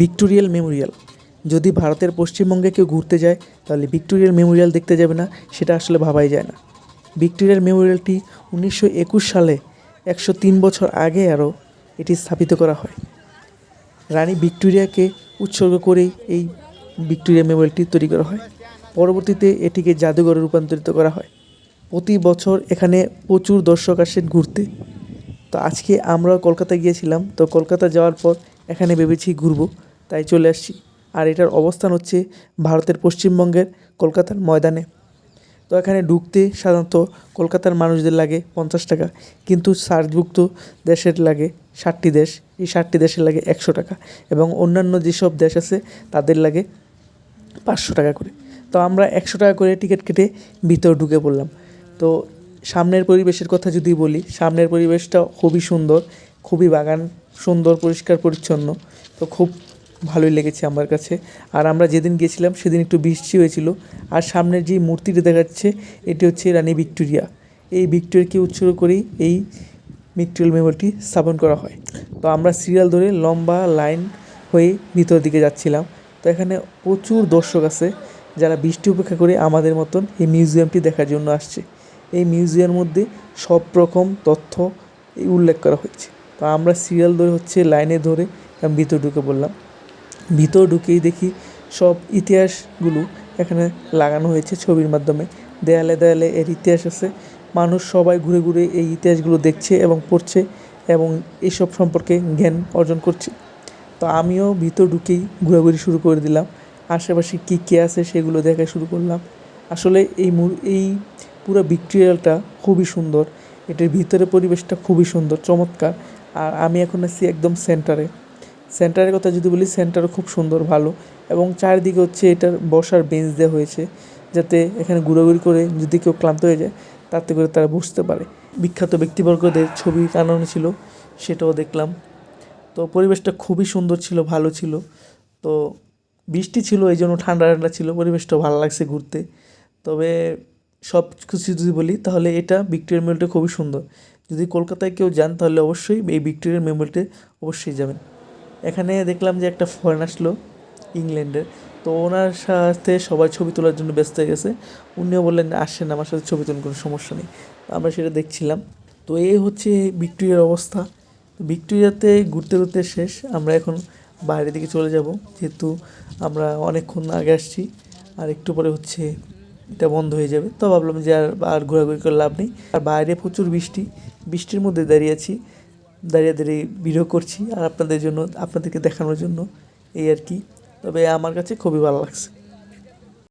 ভিক্টোরিয়াল Memorial. যদি ভারতের পশ্চিমবঙ্গে কেউ ঘুরতে যায়, তাহলে ভিক্টোরিয়াল মেমোরিয়াল দেখতে যাবে না, সেটা আসলে ভাবাই যায় না। ভিক্টোরিয়াল মেমোরিয়ালটি উনিশশো একুশ সালে একশো তিন বছর আগে আরও এটি স্থাপিত করা হয়। রানী ভিক্টোরিয়াকে উৎসর্গ করেই এই ভিক্টোরিয়া মেমোরিয়ালটি তৈরি করা হয়। পরবর্তীতে এটিকে জাদুঘরে রূপান্তরিত করা হয়। প্রতি বছর এখানে প্রচুর দর্শক আসেন ঘুরতে। তো আজকে আমরা কলকাতা গিয়েছিলাম, তো কলকাতা যাওয়ার পর এখানে ভেবেছি ঘুরবো। তাই চলে আসছি। আর এটার অবস্থান হচ্ছে ভারতের পশ্চিমবঙ্গের কলকাতার ময়দানে। তো এখানে ঢুকতে সাধারণত কলকাতার মানুষদের লাগে পঞ্চাশ টাকা, কিন্তু সার্কভুক্ত দেশের লাগে ষাটটি দেশ। এই ষাটটি দেশের লাগে একশো টাকা এবং অন্যান্য যেসব দেশ আছে তাদের লাগে পাঁচশো টাকা করে। তো আমরা একশো টাকা করে টিকিট কেটে ভিতরে ঢুকে পড়লাম। তো সামনের পরিবেশের কথা যদি বলি, সামনের পরিবেশটা খুবই সুন্দর, খুবই বাগান, সুন্দর, পরিষ্কার, পরিচ্ছন্ন। তো খুব ভালোই লেগেছে আমার কাছে। আর আমরা যেদিন গিয়েছিলাম সেদিন একটু বৃষ্টি হয়েছিল। আর সামনের যে মূর্তিটি দেখাচ্ছে, এটি হচ্ছে রানী ভিক্টোরিয়া। এই ভিক্টোরিয়াকে উৎসর্গ করেই এই ভিক্টোরিয়াল মেমোরিয়ালটি স্থাপন করা হয়। তো আমরা সিরিয়াল ধরে লম্বা লাইন হয়ে ভিতর দিকে যাচ্ছিলাম। তো এখানে প্রচুর দর্শক আছে যারা বৃষ্টি উপেক্ষা করে আমাদের মতন এই মিউজিয়ামটি দেখার জন্য আসছে। এই মিউজিয়ামের মধ্যে সব রকম তথ্য উল্লেখ করা হয়েছে। তো আমরা সিরিয়াল ধরে হচ্ছে লাইনে ধরে ভিতর ঢুকে পড়লাম। ভিতর ঢুকেই দেখি সব ইতিহাসগুলো এখানে লাগানো হয়েছে ছবির মাধ্যমে। দেয়ালে দেয়ালে এর ইতিহাস আছে। মানুষ সবাই ঘুরে ঘুরে এই ইতিহাসগুলো দেখছে এবং পড়ছে এবং এইসব সম্পর্কে জ্ঞান অর্জন করছে। তো আমিও ভিতর ঢুকেই ঘোরাঘুরি শুরু করে দিলাম। আশেপাশে কী কী আছে সেগুলো দেখা শুরু করলাম। আসলে এই এই পুরো ভিক্টোরিয়ালটা খুবই সুন্দর। এটার ভিতরে পরিবেশটা খুবই সুন্দর, চমৎকার। আর আমি এখন আছি একদম সেন্টারে সেন্টারের কথা যদি বলি, সেন্টারও খুব সুন্দর, ভালো এবং চারিদিকে হচ্ছে এটার বসার বেঞ্চ দেওয়া হয়েছে যাতে এখানে ঘোরাঘুরি করে যদি কেউ ক্লান্ত হয়ে যায়, তাতে করে তারা বসতে পারে। বিখ্যাত ব্যক্তিবর্গদের ছবি টানানো ছিল, সেটাও দেখলাম। তো পরিবেশটা খুবই সুন্দর ছিল, ভালো ছিল। তো বৃষ্টি ছিল এই জন্য ঠান্ডা ঠান্ডা ছিল পরিবেশটা ভালো লাগছে ঘুরতে। তবে সব কিছু যদি বলি, তাহলে এটা ভিক্টোরিয়া মেমোরিয়ালটা খুবই সুন্দর। যদি কলকাতায় কেউ যান, তাহলে অবশ্যই এই ভিক্টোরিয়া মেমোরিয়ালটা অবশ্যই যাবেন। এখানে দেখলাম যে একটা ফরেন আসলো, ইংল্যান্ডের। তো ওনার সাথে সবাই ছবি তোলার জন্য ব্যস্ত হয়ে গেছে। উনিও বললেন, আসেন, আমার সাথে ছবি তুলুন, কোনো সমস্যা নেই। আমরা সেটা দেখছিলাম। তো এই হচ্ছে ভিক্টোরিয়ার অবস্থা। ভিক্টোরিয়াতে ঘুরতে ঘুরতে শেষ, আমরা এখন বাইরের দিকে চলে যাব। যেহেতু আমরা অনেকক্ষণ আগে আসছি, আর একটু পরে হচ্ছে এটা বন্ধ হয়ে যাবে। তো ভাবলাম যে আর আর ঘোরাঘুরি করে লাভ নেই। আর বাইরে প্রচুর বৃষ্টি। বৃষ্টির মধ্যে দাঁড়িয়ে আছি। দাঁড়িয়ে দাঁড়িয়ে ভিডিও করছি আর আপনাদের জন্য, আপনাদেরকে দেখানোর জন্য এই আর কি। তবে আমার কাছে খুবই ভালো লাগছে।